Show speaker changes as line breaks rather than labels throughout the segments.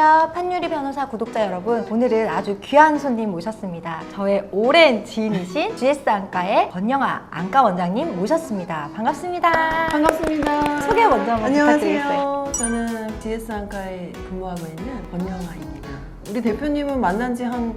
안녕하세요. 판유리 변호사 구독자 여러분. 오늘은 아주 귀한 손님 모셨습니다. 저의 오랜 지인이신 GS 안과의 권영아 안과 원장님 모셨습니다. 반갑습니다.
반갑습니다.
소개 먼저 한번 부탁드리겠어요.
안녕하세요. 저는 DS 안과에 근무하고 있는 권영아입니다. 우리 대표님은 만난 지 한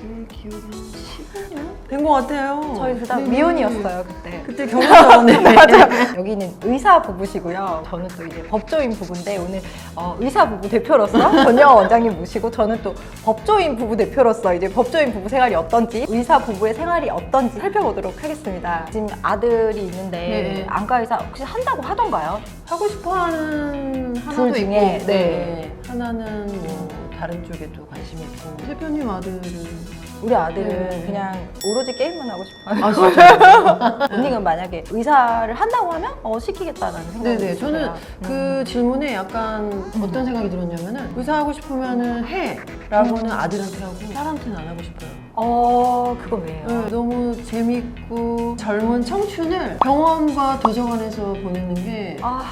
제 기억이 한 15년 된 것 같아요.
저희 둘 다
네,
미혼이었어요, 그때.
그때 결혼하네.
맞아요. 여기는 의사 부부시고요. 저는 또 이제 법조인 부부인데 오늘 어, 의사 부부 대표로서 권영아 원장님 모시고 저는 또 법조인 부부 대표로서 이제 법조인 부부 생활이 어떤지 의사 부부의 생활이 어떤지 살펴보도록 하겠습니다. 지금 아들이 있는데
네.
안과 의사 혹시 한다고 하던가요?
하고 싶어 하는 하나도
둘
있고,
중에, 네.
네. 하나는 뭐 다른 쪽에도 관심이 있고. 대표님 아들은
우리 아들은
네.
그냥 오로지 게임만 하고 싶어요.
아 진짜.
언니는 만약에 의사를 한다고 하면 어 시키겠다라는 생각이
네네.
있어요.
저는 그 질문에 약간 어떤 생각이 들었냐면은 의사 하고 싶으면은 해라고는 아들한테 하고 딸한테는 안 하고 싶어요.
어 그건 왜요?
네, 너무 재밌고 젊은 청춘을 병원과 도서관에서 보내는 게
아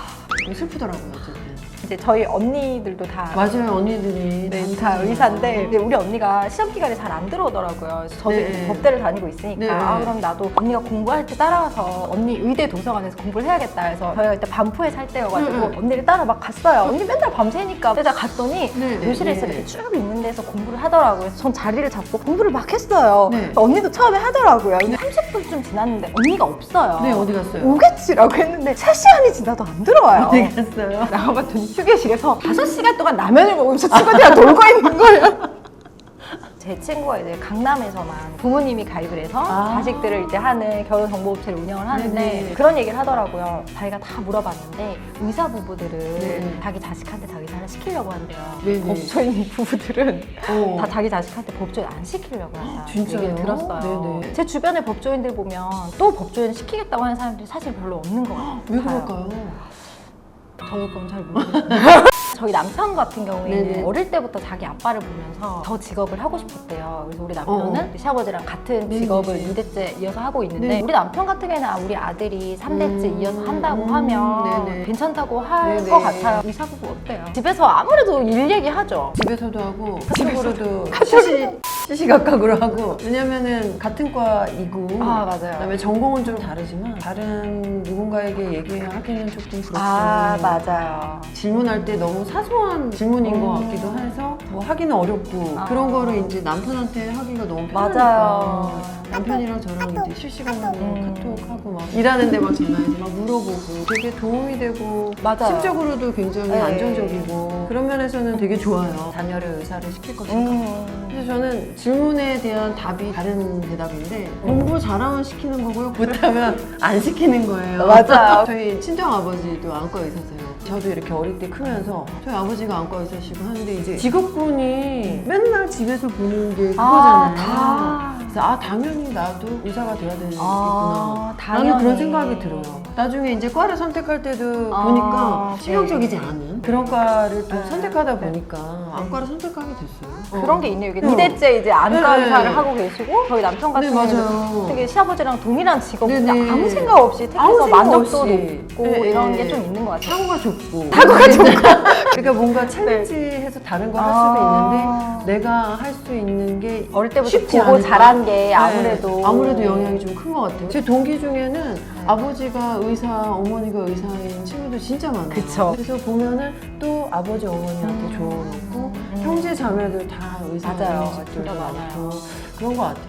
슬프더라고요 어쨌든.
이제 저희 언니들도 다
맞아요 언니들이
네, 다다 의사인데 근데 우리 언니가 시험 기간에 잘 안 들어오더라고요. 그래서 저도
네.
이제 법대를 다니고 있으니까
네.
아 그럼 나도 언니가 공부할 때 따라와서 언니 의대 도서관에서 공부를 해야겠다 해서 저희가 그때 반포에 살 때여가지고
네, 네.
언니를 따라 막 갔어요. 언니 맨날 밤새니까 그래서 갔더니
네, 네,
교실에서
네.
이렇게 쭉 있는 데서 공부를 하더라고요. 그래서 전 자리를 잡고 공부를 막 했어요.
네.
언니도 처음에 하더라고요. 근데 30분쯤 지났는데 언니가 없어요.
네 어디 갔어요?
오겠지라고 했는데 3시간이 지나도 안 들어와요.
어디 갔어요?
나가봤더니 휴게실에서 5시간 동안 라면을 먹으면서 친구들이랑 놀고 있는 거예요. 제 친구가 이제 강남에서만 부모님이 가입을 해서
아.
자식들을 이제 하는 결혼 정보 업체를 운영을 하는데
네네.
그런 얘기를 하더라고요. 자기가 다 물어봤는데 의사 부부들은
네.
자기 자식한테 자기 자를 시키려고 한대요.
네네.
법조인 부부들은
어.
다 자기 자식한테 법조인 안 시키려고 한다.
진짜요?
얘기를 들었어요.
네네.
제 주변의 법조인들 보면 또 법조인 시키겠다고 하는 사람들이 사실 별로 없는 것 같아요.
왜 그럴까요?
저도 그건 잘 모르겠어요. 저희 남편 같은 경우에는
네네.
어릴 때부터 자기 아빠를 보면서 저 직업을 하고 싶었대요. 그래서 우리 남편은
어.
시아버지랑 같은
네네.
직업을 2대째 이어서 하고 있는데
네.
우리 남편 같은 경우에는 아, 우리 아들이 3대째
음.
이어서 한다고
음.
하면
네네.
괜찮다고 할. 것 같아요. 의사 부부 어때요? 집에서 아무래도 일 얘기하죠.
집에서도 하고 카톡으로도 시시 시시각각으로 하고 왜냐면은 같은 과이고
아, 맞아요.
그다음에 전공은 좀 다르지만 다른 누군가에게 얘기하기는 조금 그렇고
아 맞아요.
질문할 때 너무 사소한 질문인
음.
것 같기도 해서 뭐 하기는 어렵고
아.
그런 거를 이제 남편한테 하기가 너무 편하니까
맞아요.
남편이랑 저랑 이제 실시간으로
음.
카톡하고 막 일하는데 막 전화해서 막 물어보고 되게 도움이 되고
맞아요.
심적으로도 굉장히
네.
안정적이고 그런 면에서는 되게 좋아요 자녀를 의사를 시킬 것인가
음.
그래서 저는 질문에 대한 답이 다른 대답인데 공부 잘하면 시키는 거고요 못하면 안 시키는 거예요
맞아요.
저희 친정 아버지도 안과 의사세요 저도 이렇게 어릴 때 크면서 저희 아버지가 안과 의사시고 하는데 이제 직업 군이 맨날 집에서 보는 게
아,
그거잖아요
다.
그래서 아 당연히 나도 의사가 돼야 되겠구나
아,
나는 그런
당연히.
생각이 들어요. 나중에 이제 과를 선택할 때도
아,
보니까
네.
치명적이지 않은 그런 과를 또
네.
선택하다 보니까 안과를 선택하게 됐어요.
그런
어.
게 있네요. 이게
어.
2대째 이제 안과
네,
의사를
네.
하고 계시고 저희 남편 같은
네,
경우는
맞아요.
되게 시아버지랑 동일한 직업
네, 네.
아무 생각 없이 택해서
아무 생각
만족도
없이.
높고
네,
이런
네.
게 좀 있는 것 같아요.
사고가 좁고 사고가 좁고 그러니까 뭔가 챌린지해서 다른 걸 할 수도
아.
있는데 내가 할 수 있는 게
어릴 때부터
쉽지
보고
않을까?
자란 게
네,
아무래도
아무래도 영향이 좀 큰 것 같아요. 제 동기 중에는
네.
아버지가 의사, 어머니가 의사인 친구들 진짜 많아요.
그쵸.
그래서 보면은 또 아버지 어머니한테
음.
줘놓고
음.
형제 자매들 다 의사인
맞아요. 진짜 많아요.
그런 것 같아요.